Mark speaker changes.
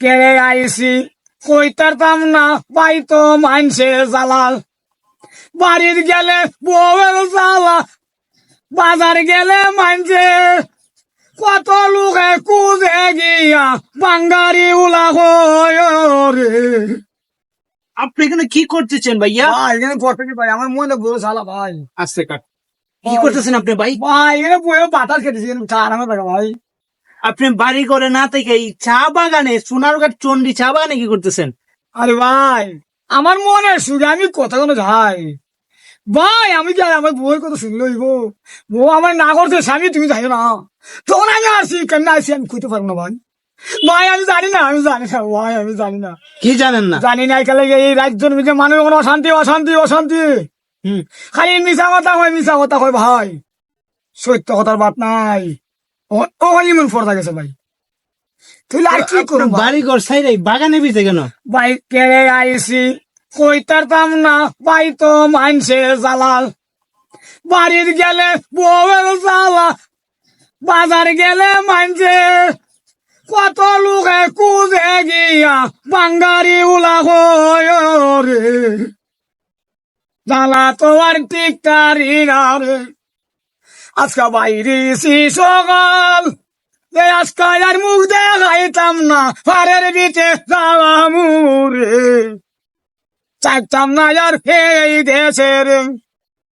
Speaker 1: কেড়ে আইসি কইতারতাম না পাইতো মানসে জালাল। বাড়ির গেলে বউয়ের জ্বালা বাজার গেলে মানছে কত লোকে কুজে গিয়া বাঙ্গারি উলা রে।
Speaker 2: আপনি এখানে কি করতেছেন ভাইয়া?
Speaker 1: ভাই এখানে পড়তে ভাই আমার মনে বড় শালা ভাই।
Speaker 2: আস্তে কাট। কি করতেছেন আপনি ভাই?
Speaker 1: ভাই এখানে বয়ে বাতাস চা আরামে থাকা ভাই।
Speaker 2: আপনি বাড়ি করে না থেকে এই চা বাগানে সোনার সোনারঘাট চন্ডী চা বাগানে কি করতেছেন?
Speaker 1: আরে ভাই আমার মনে সুখে আমি কথা কোনো যাই। ভাই আমি যাই আমার বউয়ের কথা শুনলো গো বউ আমার না করছে স্বামী তুমি যাই না। তখন আমি আসি কেন আসি আমি খুঁজতে পারব না ভাই। ভাই আমি জানি না আমি জানি না ভাই আমি জানি না।
Speaker 2: কি জানেন না?
Speaker 1: জানি না এখানে এই রাজ্যের মধ্যে মানুষ কোনো অশান্তি অশান্তি অশান্তি।
Speaker 2: হুম
Speaker 1: খালি মিশা কথা হয় মিশা কথা হয় ভাই। সত্য কথার বাত নাই। ও- গেছে ভাই। তুই আর কি করব?
Speaker 2: বাড়ি ঘর বাগানে বিতে কেন?
Speaker 1: কেড়ে না পাইতো মানসে জালাল। বাড়ির গেলে বউয়ের জ্বালা বাজার গেলে মানছে কত লোকে কুজে গিয়া বাঙ্গারি উলা রে। জ্বালা তো আর টিকারি রে। আজকা বাইরে সকাল। যে আজকাল আর মুখ দেখাইতাম না পারের বিচে যাওয়া মুরে চাইতাম না আর এই দেশের